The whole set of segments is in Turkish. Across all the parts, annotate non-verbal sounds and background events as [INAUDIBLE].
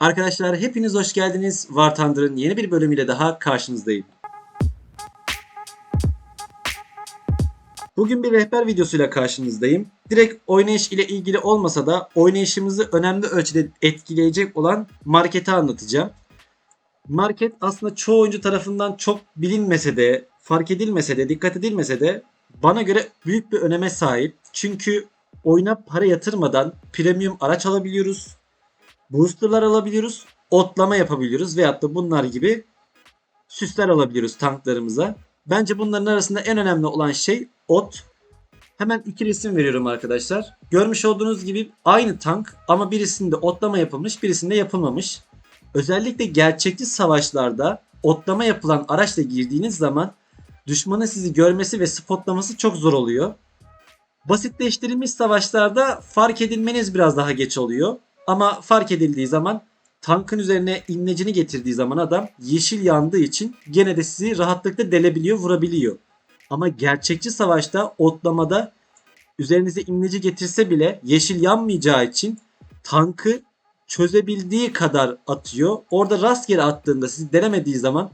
Arkadaşlar hepiniz hoş geldiniz. War Thunder'ın yeni bir bölümüyle daha karşınızdayım. Bugün bir rehber videosuyla karşınızdayım. Direkt oynayış ile ilgili olmasa da oynayışımızı önemli ölçüde etkileyecek olan marketi anlatacağım. Market aslında çoğu oyuncu tarafından çok bilinmese de, fark edilmese de, dikkat edilmese de bana göre büyük bir öneme sahip. Çünkü oyuna para yatırmadan premium araç alabiliyoruz. Boosterlar alabiliyoruz. Otlama yapabiliyoruz. Veyahut da bunlar gibi süsler alabiliyoruz tanklarımıza. Bence bunların arasında en önemli olan şey ot. Hemen iki resim veriyorum arkadaşlar. Görmüş olduğunuz gibi aynı tank ama birisinde otlama yapılmış birisinde yapılmamış. Özellikle gerçekçi savaşlarda otlama yapılan araçla girdiğiniz zaman düşmanın sizi görmesi ve spotlaması çok zor oluyor. Basitleştirilmiş savaşlarda fark edilmeniz biraz daha geç oluyor. Ama fark edildiği zaman tankın üzerine imlecini getirdiği zaman adam yeşil yandığı için gene de sizi rahatlıkla delebiliyor, vurabiliyor. Ama gerçekçi savaşta otlamada üzerinize imleci getirse bile yeşil yanmayacağı için tankı çözebildiği kadar atıyor. Orada rastgele attığında sizi denemediği zaman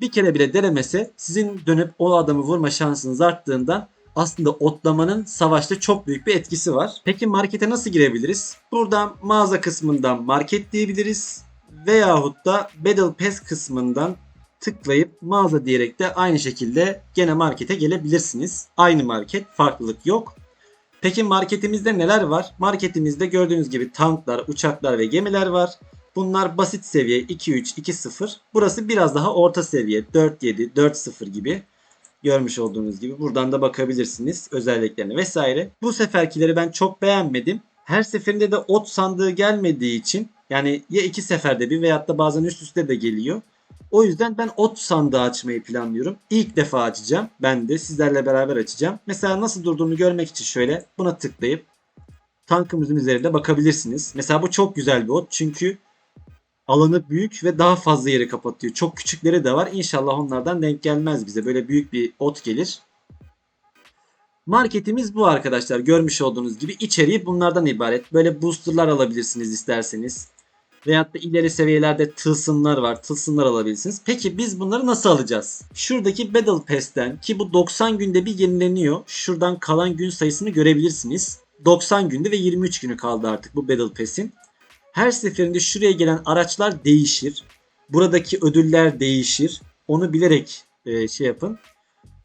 bir kere bile denemese sizin dönüp o adamı vurma şansınız arttığından aslında otlamanın savaşta çok büyük bir etkisi var. Peki markete nasıl girebiliriz? Buradan mağaza kısmından market diyebiliriz. Veyahut da Battle Pass kısmından tıklayıp mağaza diyerek de aynı şekilde gene markete gelebilirsiniz. Aynı market, farklılık yok. Peki marketimizde neler var? Marketimizde gördüğünüz gibi tanklar, uçaklar ve gemiler var. Bunlar basit seviye 2-3, 2-0. Burası biraz daha orta seviye 4-7, 4-0 gibi. Görmüş olduğunuz gibi buradan da bakabilirsiniz özelliklerine vesaire. Bu seferkileri ben çok beğenmedim. Her seferinde de ot sandığı gelmediği için yani ya iki seferde bir veyahut da bazen üst üste de geliyor. O yüzden ben ot sandığı açmayı planlıyorum. İlk defa açacağım. Ben de sizlerle beraber açacağım. Mesela nasıl durduğunu görmek için şöyle buna tıklayıp tankımızın üzerinde bakabilirsiniz. Mesela bu çok güzel bir ot çünkü alanı büyük ve daha fazla yeri kapatıyor. Çok küçükleri de var. İnşallah onlardan denk gelmez bize. Böyle büyük bir ot gelir. Marketimiz bu arkadaşlar. Görmüş olduğunuz gibi içeriği bunlardan ibaret. Böyle boosterlar alabilirsiniz isterseniz. Veyahut da ileri seviyelerde tılsımlar var. Tılsımlar alabilirsiniz. Peki biz bunları nasıl alacağız? Şuradaki Battle Pass'ten ki bu 90 günde bir yenileniyor. Şuradan kalan gün sayısını görebilirsiniz. 90 günde ve 23 günü kaldı artık bu Battle Pass'in. Her seferinde şuraya gelen araçlar değişir. Buradaki ödüller değişir. Onu bilerek e, şey yapın.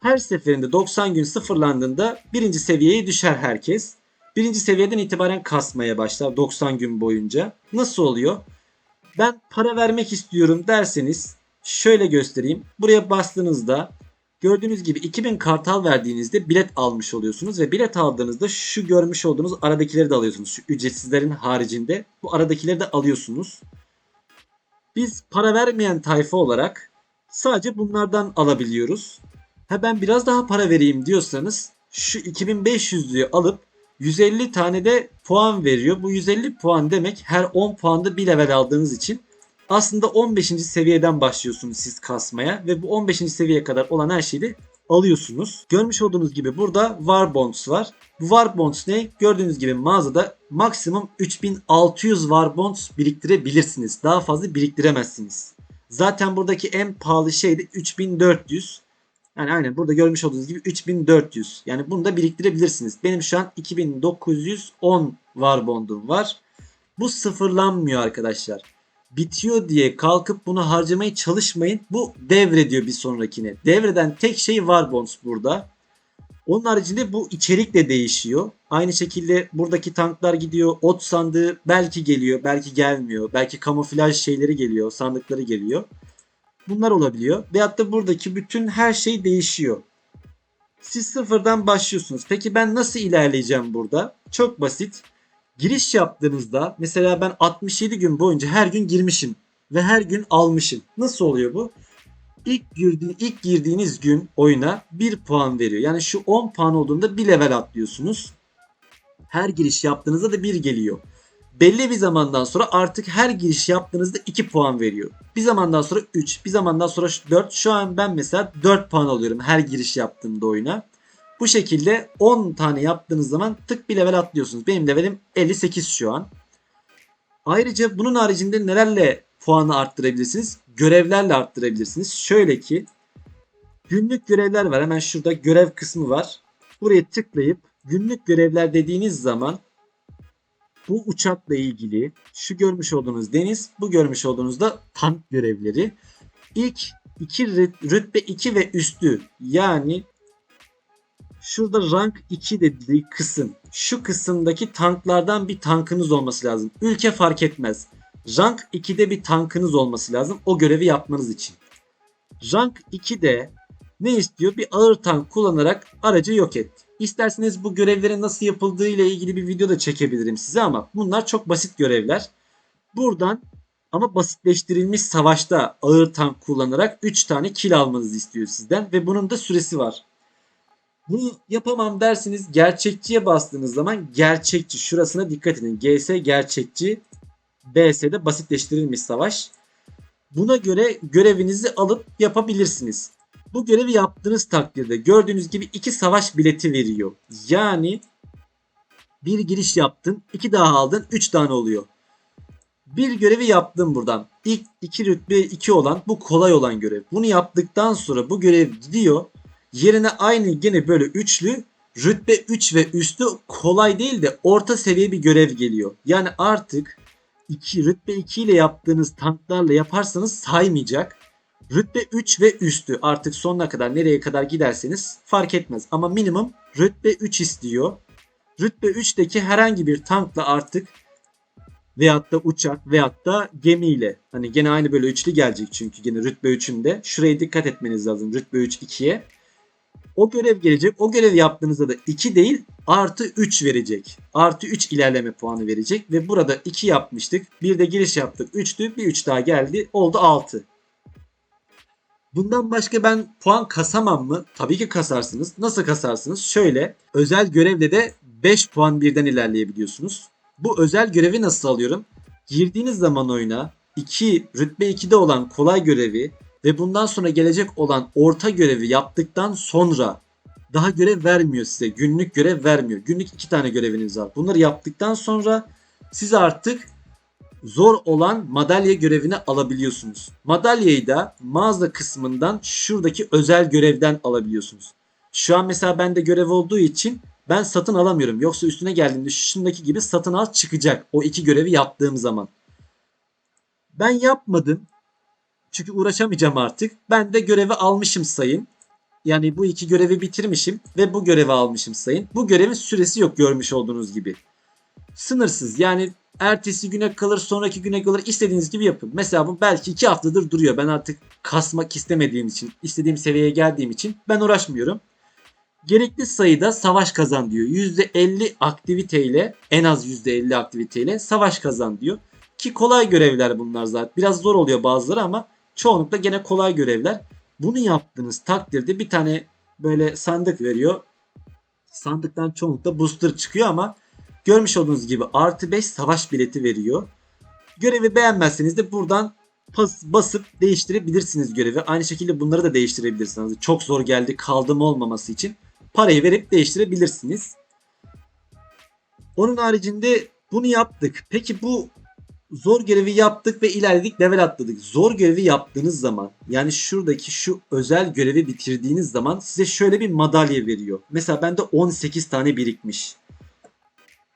Her seferinde 90 gün sıfırlandığında birinci seviyeye düşer herkes. Birinci seviyeden itibaren kasmaya başlar 90 gün boyunca. Nasıl oluyor? Ben para vermek istiyorum derseniz şöyle göstereyim. Buraya bastığınızda gördüğünüz gibi 2000 kartal verdiğinizde bilet almış oluyorsunuz ve bilet aldığınızda şu görmüş olduğunuz aradakileri de alıyorsunuz. Şu ücretsizlerin haricinde bu aradakileri de alıyorsunuz. Biz para vermeyen tayfa olarak sadece bunlardan alabiliyoruz. Ha ben biraz daha para vereyim diyorsanız şu 2500'lüğü alıp 150 tane de puan veriyor. Bu 150 puan demek her 10 puanda bir level aldığınız için aslında 15. seviyeden başlıyorsunuz siz kasmaya ve bu 15. seviyeye kadar olan her şeyi alıyorsunuz. Görmüş olduğunuz gibi burada War Bonds var. Bu War Bonds ne? Gördüğünüz gibi mağazada maksimum 3600 War Bonds biriktirebilirsiniz. Daha fazla biriktiremezsiniz. Zaten buradaki en pahalı şey de 3400. Yani aynen burada görmüş olduğunuz gibi 3400. Yani bunu da biriktirebilirsiniz. Benim şu an 2910 var bondum var. Bu sıfırlanmıyor arkadaşlar. Bitiyor diye kalkıp bunu harcamaya çalışmayın. Bu devrediyor bir sonrakine. Devreden tek şey var bonds burada. Onun haricinde bu içerik de değişiyor. Aynı şekilde buradaki tanklar gidiyor. Ot sandığı belki geliyor, belki gelmiyor. Belki kamuflaj şeyleri geliyor, sandıkları geliyor. Bunlar olabiliyor. Veyahut da buradaki bütün her şey değişiyor. Siz sıfırdan başlıyorsunuz. Peki ben nasıl ilerleyeceğim burada? Çok basit. Giriş yaptığınızda mesela ben 67 gün boyunca her gün girmişim ve her gün almışım. Nasıl oluyor bu? İlk, girdi, ilk girdiğiniz gün oyuna 1 puan veriyor. Yani şu 10 puan olduğunda bir level atlıyorsunuz. Her giriş yaptığınızda da 1 geliyor belli bir zamandan sonra artık her giriş yaptığınızda 2 puan veriyor. Bir zamandan sonra 3, bir zamandan sonra 4. Şu an ben mesela 4 puan alıyorum her giriş yaptığımda oyuna. Bu şekilde 10 tane yaptığınız zaman tık bir level atlıyorsunuz. Benim levelim 58 şu an. Ayrıca bunun haricinde nelerle puanı arttırabilirsiniz? Görevlerle arttırabilirsiniz. Şöyle ki günlük görevler var. Hemen şurada görev kısmı var. Buraya tıklayıp günlük görevler dediğiniz zaman bu uçakla ilgili şu görmüş olduğunuz deniz, bu görmüş olduğunuz da tank görevleri. İlk iki rüt- rütbe 2 ve üstü yani şurada rank 2 dediği kısım. Şu kısımdaki tanklardan bir tankınız olması lazım. Ülke fark etmez. Rank 2'de bir tankınız olması lazım o görevi yapmanız için. Rank 2'de ne istiyor? Bir ağır tank kullanarak aracı yok et. İsterseniz bu görevlerin nasıl yapıldığı ile ilgili bir video da çekebilirim size ama bunlar çok basit görevler. Buradan ama basitleştirilmiş savaşta ağır tank kullanarak 3 tane kill almanızı istiyor sizden ve bunun da süresi var. Bunu yapamam dersiniz gerçekçiye bastığınız zaman gerçekçi şurasına dikkat edin. GS gerçekçi BS'de basitleştirilmiş savaş. Buna göre görevinizi alıp yapabilirsiniz. Bu görevi yaptığınız takdirde gördüğünüz gibi iki savaş bileti veriyor. Yani bir giriş yaptın, iki daha aldın, üç tane oluyor. Bir görevi yaptım buradan. İlk iki rütbe 2 olan bu kolay olan görev. Bunu yaptıktan sonra bu görev gidiyor. Yerine aynı gene böyle üçlü rütbe 3 ve üstü kolay değil de orta seviye bir görev geliyor. Yani artık 2 rütbe 2 ile yaptığınız tanklarla yaparsanız saymayacak. Rütbe 3 ve üstü artık sonuna kadar nereye kadar giderseniz fark etmez. Ama minimum rütbe 3 istiyor. Rütbe 3'teki herhangi bir tankla artık veyahut da uçak veyahut da gemiyle hani gene aynı böyle üçlü gelecek çünkü gene rütbe 3'ünde şuraya dikkat etmeniz lazım rütbe 3 2'ye. O görev gelecek. O görev yaptığınızda da 2 değil artı 3 verecek. Artı 3 ilerleme puanı verecek ve burada 2 yapmıştık. Bir de giriş yaptık. 3'tü. Bir 3 daha geldi. Oldu 6. Bundan başka ben puan kasamam mı? Tabii ki kasarsınız. Nasıl kasarsınız? Şöyle özel görevle de 5 puan birden ilerleyebiliyorsunuz. Bu özel görevi nasıl alıyorum? Girdiğiniz zaman oyuna 2 rütbe 2'de olan kolay görevi ve bundan sonra gelecek olan orta görevi yaptıktan sonra daha görev vermiyor size. Günlük görev vermiyor. Günlük 2 tane göreviniz var. Bunları yaptıktan sonra siz artık zor olan madalya görevini alabiliyorsunuz. Madalyayı da mağaza kısmından şuradaki özel görevden alabiliyorsunuz. Şu an mesela bende görev olduğu için ben satın alamıyorum. Yoksa üstüne geldiğimde şundaki gibi satın al çıkacak. O iki görevi yaptığım zaman. Ben yapmadım. Çünkü uğraşamayacağım artık. Ben de görevi almışım sayın. Yani bu iki görevi bitirmişim ve bu görevi almışım sayın. Bu görevin süresi yok görmüş olduğunuz gibi. Sınırsız yani ertesi güne kalır sonraki güne kalır istediğiniz gibi yapın. Mesela bu belki iki haftadır duruyor. Ben artık kasmak istemediğim için istediğim seviyeye geldiğim için ben uğraşmıyorum. Gerekli sayıda savaş kazan diyor. %50 aktiviteyle en az %50 aktiviteyle savaş kazan diyor. Ki kolay görevler bunlar zaten. Biraz zor oluyor bazıları ama çoğunlukla gene kolay görevler. Bunu yaptığınız takdirde bir tane böyle sandık veriyor. Sandıktan çoğunlukla booster çıkıyor ama görmüş olduğunuz gibi artı 5 savaş bileti veriyor. Görevi beğenmezseniz de buradan pas, basıp değiştirebilirsiniz görevi. Aynı şekilde bunları da değiştirebilirsiniz. Çok zor geldi kaldım olmaması için parayı verip değiştirebilirsiniz. Onun haricinde bunu yaptık. Peki bu zor görevi yaptık ve ilerledik level atladık. Zor görevi yaptığınız zaman yani şuradaki şu özel görevi bitirdiğiniz zaman size şöyle bir madalya veriyor. Mesela bende 18 tane birikmiş.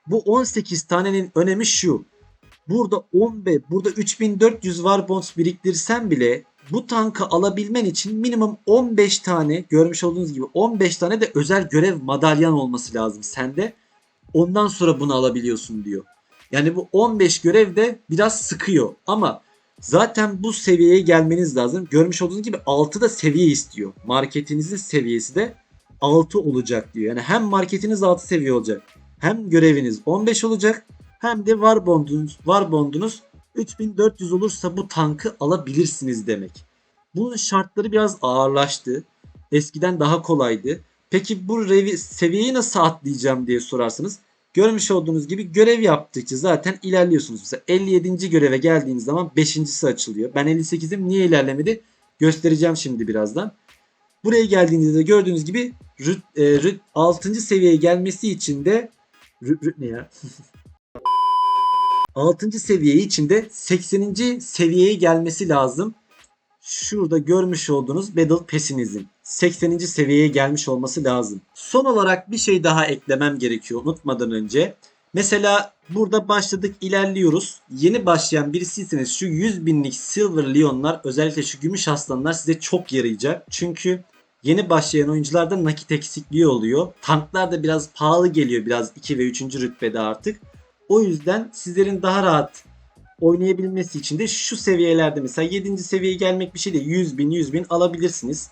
Bu 18 tanenin önemi şu. Burada 15, burada 3400 var bonus biriktirsen bile bu tankı alabilmen için minimum 15 tane görmüş olduğunuz gibi 15 tane de özel görev madalyan olması lazım sende. Ondan sonra bunu alabiliyorsun diyor. Yani bu 15 görev de biraz sıkıyor ama zaten bu seviyeye gelmeniz lazım. Görmüş olduğunuz gibi 6 da seviye istiyor. Marketinizin seviyesi de 6 olacak diyor. Yani hem marketiniz 6 seviye olacak. Hem göreviniz 15 olacak. Hem de var bondunuz, var bondunuz 3400 olursa bu tankı alabilirsiniz demek. Bunun şartları biraz ağırlaştı. Eskiden daha kolaydı. Peki bu seviyeyi nasıl atlayacağım diye sorarsanız görmüş olduğunuz gibi görev yaptıkça zaten ilerliyorsunuz. Mesela 57. göreve geldiğiniz zaman 5.si açılıyor. Ben 58'im niye ilerlemedi göstereceğim şimdi birazdan. Buraya geldiğinizde gördüğünüz gibi rüt, e, rüt, 6. seviyeye gelmesi için de rüt, rüt ne ya? [LAUGHS] 6. seviye için de 80. seviyeye gelmesi lazım. Şurada görmüş olduğunuz Battle Pass'inizin 80. seviyeye gelmiş olması lazım. Son olarak bir şey daha eklemem gerekiyor unutmadan önce. Mesela burada başladık ilerliyoruz. Yeni başlayan birisiyseniz şu 100 binlik Silver Leon'lar özellikle şu gümüş aslanlar size çok yarayacak. Çünkü yeni başlayan oyuncularda nakit eksikliği oluyor. Tanklar da biraz pahalı geliyor biraz 2 ve 3. rütbede artık. O yüzden sizlerin daha rahat oynayabilmesi için de şu seviyelerde mesela 7. seviyeye gelmek bir şey değil. 100 bin 100 bin alabilirsiniz.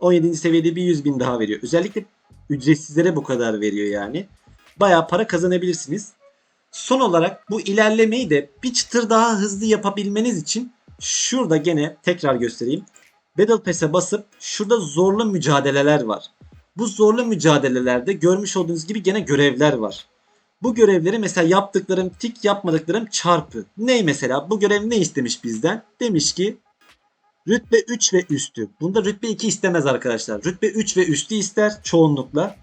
17. seviyede bir 100 bin daha veriyor. Özellikle ücretsizlere bu kadar veriyor yani. Bayağı para kazanabilirsiniz. Son olarak bu ilerlemeyi de bir çıtır daha hızlı yapabilmeniz için şurada gene tekrar göstereyim. Battle Pass'e basıp şurada zorlu mücadeleler var. Bu zorlu mücadelelerde görmüş olduğunuz gibi gene görevler var. Bu görevleri mesela yaptıklarım tik yapmadıklarım çarpı. Ne mesela bu görev ne istemiş bizden? Demiş ki rütbe 3 ve üstü. Bunda rütbe 2 istemez arkadaşlar. Rütbe 3 ve üstü ister çoğunlukla.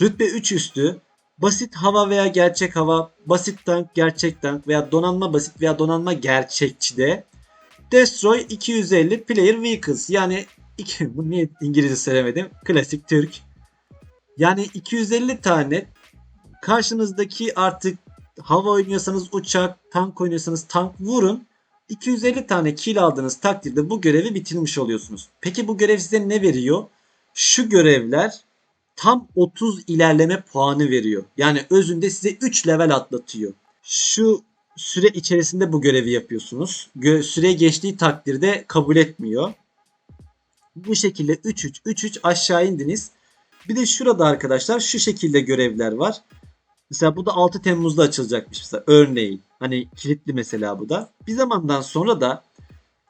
Rütbe 3 üstü basit hava veya gerçek hava, basit tank, gerçek tank veya donanma basit veya donanma gerçekçide Destroy 250 Player Vehicles yani iki, [LAUGHS] bu niye İngilizce söylemedim? Klasik Türk. Yani 250 tane karşınızdaki artık hava oynuyorsanız uçak, tank oynuyorsanız tank vurun. 250 tane kill aldığınız takdirde bu görevi bitirmiş oluyorsunuz. Peki bu görev size ne veriyor? Şu görevler tam 30 ilerleme puanı veriyor. Yani özünde size 3 level atlatıyor. Şu süre içerisinde bu görevi yapıyorsunuz. Gö- süre geçtiği takdirde kabul etmiyor. Bu şekilde 3-3 3-3 aşağı indiniz. Bir de şurada arkadaşlar şu şekilde görevler var. Mesela bu da 6 Temmuz'da açılacakmış mesela örneğin. Hani kilitli mesela bu da. Bir zamandan sonra da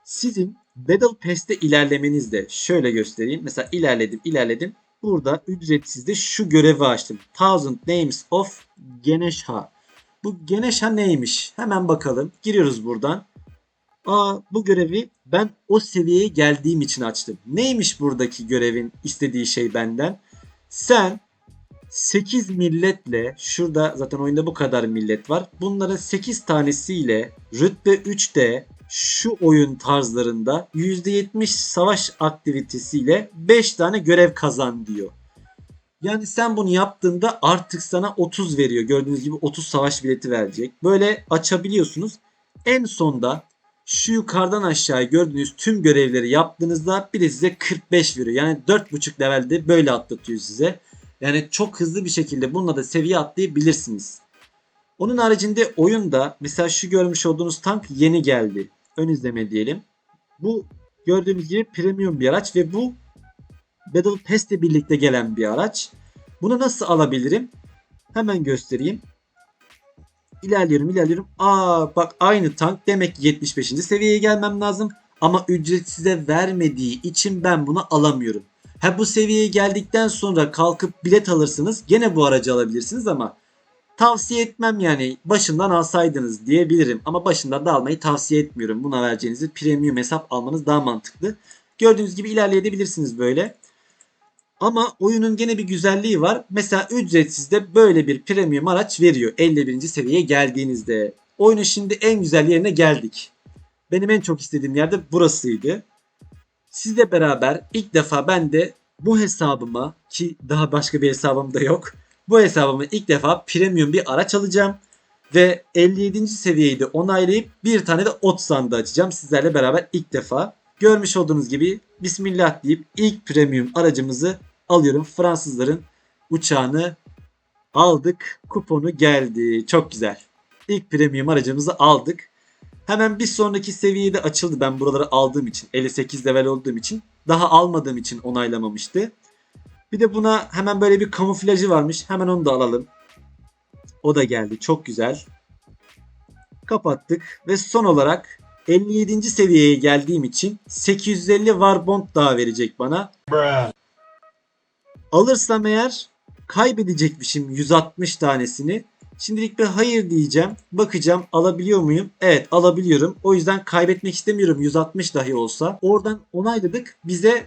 sizin Battle Pass'te ilerlemenizde şöyle göstereyim. Mesela ilerledim ilerledim. Burada ücretsizde şu görevi açtım. Thousand Names of Ganesha. Bu Ganesha neymiş? Hemen bakalım. Giriyoruz buradan. Aa bu görevi ben o seviyeye geldiğim için açtım. Neymiş buradaki görevin istediği şey benden? Sen 8 milletle şurada zaten oyunda bu kadar millet var. Bunların 8 tanesiyle rütbe 3'te şu oyun tarzlarında %70 savaş aktivitesiyle 5 tane görev kazan diyor. Yani sen bunu yaptığında artık sana 30 veriyor. Gördüğünüz gibi 30 savaş bileti verecek. Böyle açabiliyorsunuz. En sonda şu yukarıdan aşağıya gördüğünüz tüm görevleri yaptığınızda bir de size 45 veriyor. Yani 4.5 levelde böyle atlatıyor size. Yani çok hızlı bir şekilde bununla da seviye atlayabilirsiniz. Onun haricinde oyunda mesela şu görmüş olduğunuz tank yeni geldi. Ön izleme diyelim. Bu gördüğünüz gibi premium bir araç ve bu Battle Pass ile birlikte gelen bir araç. Bunu nasıl alabilirim? Hemen göstereyim. İlerliyorum ilerliyorum. Aa bak aynı tank demek ki 75. seviyeye gelmem lazım. Ama ücretsize vermediği için ben bunu alamıyorum. Ha bu seviyeye geldikten sonra kalkıp bilet alırsınız. Gene bu aracı alabilirsiniz ama tavsiye etmem yani başından alsaydınız diyebilirim. Ama başından da almayı tavsiye etmiyorum. Buna vereceğinizi premium hesap almanız daha mantıklı. Gördüğünüz gibi ilerleyebilirsiniz böyle. Ama oyunun gene bir güzelliği var. Mesela ücretsiz de böyle bir premium araç veriyor 51. seviyeye geldiğinizde. Oyunun şimdi en güzel yerine geldik. Benim en çok istediğim yerde burasıydı. Sizle beraber ilk defa ben de bu hesabıma ki daha başka bir hesabım da yok. Bu hesabıma ilk defa premium bir araç alacağım. Ve 57. seviyeyi de onaylayıp bir tane de ot sandığı açacağım sizlerle beraber ilk defa. Görmüş olduğunuz gibi Bismillah deyip ilk premium aracımızı alıyorum. Fransızların uçağını aldık. Kuponu geldi. Çok güzel. İlk premium aracımızı aldık. Hemen bir sonraki seviyede açıldı. Ben buraları aldığım için. 58 level olduğum için. Daha almadığım için onaylamamıştı. Bir de buna hemen böyle bir kamuflajı varmış. Hemen onu da alalım. O da geldi. Çok güzel. Kapattık. Ve son olarak 57. seviyeye geldiğim için 850 Warbond daha verecek bana. Alırsam eğer kaybedecekmişim 160 tanesini. Şimdilik bir hayır diyeceğim. Bakacağım alabiliyor muyum? Evet alabiliyorum. O yüzden kaybetmek istemiyorum 160 dahi olsa. Oradan onayladık. Bize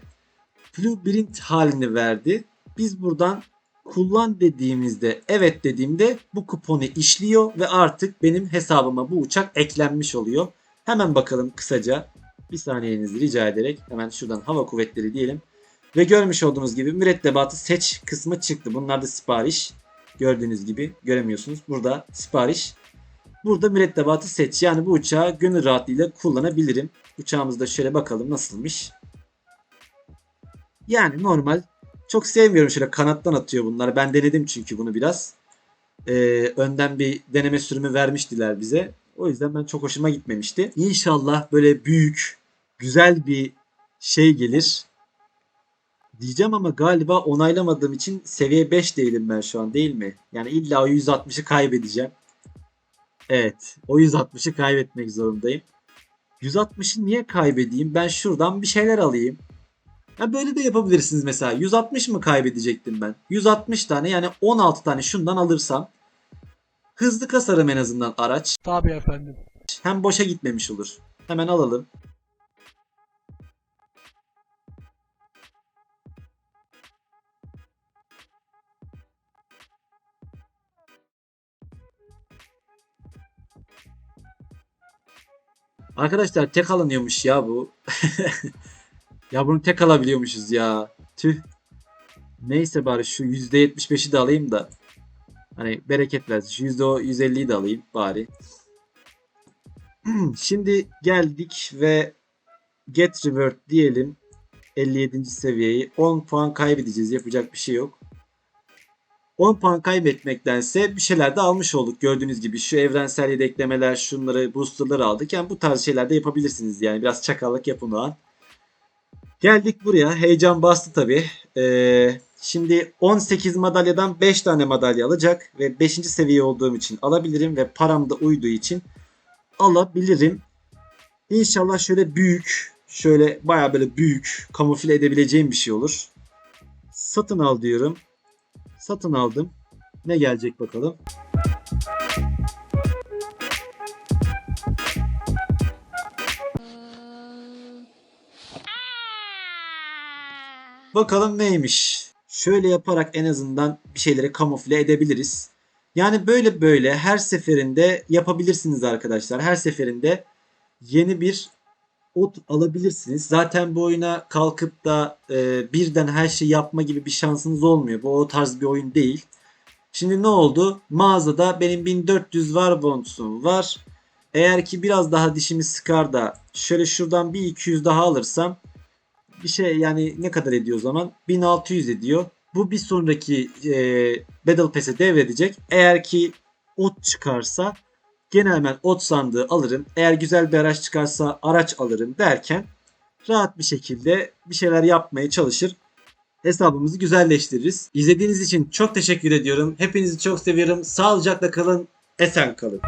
blueprint halini verdi. Biz buradan kullan dediğimizde evet dediğimde bu kuponu işliyor ve artık benim hesabıma bu uçak eklenmiş oluyor. Hemen bakalım kısaca bir saniyenizi rica ederek hemen şuradan hava kuvvetleri diyelim. Ve görmüş olduğunuz gibi mürettebatı seç kısmı çıktı. Bunlar da sipariş. Gördüğünüz gibi göremiyorsunuz. Burada sipariş. Burada mürettebatı seç. Yani bu uçağı gönül rahatlığıyla kullanabilirim. Uçağımızda şöyle bakalım nasılmış. Yani normal. Çok sevmiyorum şöyle kanattan atıyor bunlar. Ben denedim çünkü bunu biraz. Ee, önden bir deneme sürümü vermiştiler bize. O yüzden ben çok hoşuma gitmemişti. İnşallah böyle büyük, güzel bir şey gelir. Diyeceğim ama galiba onaylamadığım için seviye 5 değilim ben şu an değil mi? Yani illa o 160'ı kaybedeceğim. Evet. O 160'ı kaybetmek zorundayım. 160'ı niye kaybedeyim? Ben şuradan bir şeyler alayım. Ya böyle de yapabilirsiniz mesela. 160 mı kaybedecektim ben? 160 tane yani 16 tane şundan alırsam hızlı kasarım en azından araç. Tabii efendim. Hem boşa gitmemiş olur. Hemen alalım. Arkadaşlar tek alınıyormuş ya bu. [LAUGHS] ya bunu tek alabiliyormuşuz ya. Tüh. Neyse bari şu %75'i de alayım da. Hani bereket versin. Şu %150'yi de alayım bari. [CLEARS THROAT] Şimdi geldik ve get revert diyelim. 57. seviyeyi. 10 puan kaybedeceğiz. Yapacak bir şey yok. 10 puan kaybetmektense bir şeyler de almış olduk. Gördüğünüz gibi şu evrensel yedeklemeler, şunları, boosterları aldık. Yani bu tarz şeyler de yapabilirsiniz. Yani biraz çakallık yapın o an. Geldik buraya. Heyecan bastı tabii. Ee, şimdi 18 madalyadan 5 tane madalya alacak. Ve 5. seviye olduğum için alabilirim. Ve param da uyduğu için alabilirim. İnşallah şöyle büyük, şöyle baya böyle büyük, kamufle edebileceğim bir şey olur. Satın al diyorum. Satın aldım. Ne gelecek bakalım. Bakalım neymiş. Şöyle yaparak en azından bir şeyleri kamufle edebiliriz. Yani böyle böyle her seferinde yapabilirsiniz arkadaşlar. Her seferinde yeni bir ot alabilirsiniz. Zaten bu oyuna kalkıp da e, birden her şeyi yapma gibi bir şansınız olmuyor. Bu o tarz bir oyun değil. Şimdi ne oldu? Mağazada benim 1400 var bonusum var. Eğer ki biraz daha dişimi sıkar da şöyle şuradan bir 200 daha alırsam bir şey yani ne kadar ediyor o zaman? 1600 ediyor. Bu bir sonraki e, Battle Pass'e devredecek. Eğer ki ot çıkarsa gene hemen ot sandığı alırım. Eğer güzel bir araç çıkarsa araç alırım derken rahat bir şekilde bir şeyler yapmaya çalışır. Hesabımızı güzelleştiririz. İzlediğiniz için çok teşekkür ediyorum. Hepinizi çok seviyorum. Sağlıcakla kalın. Esen kalın.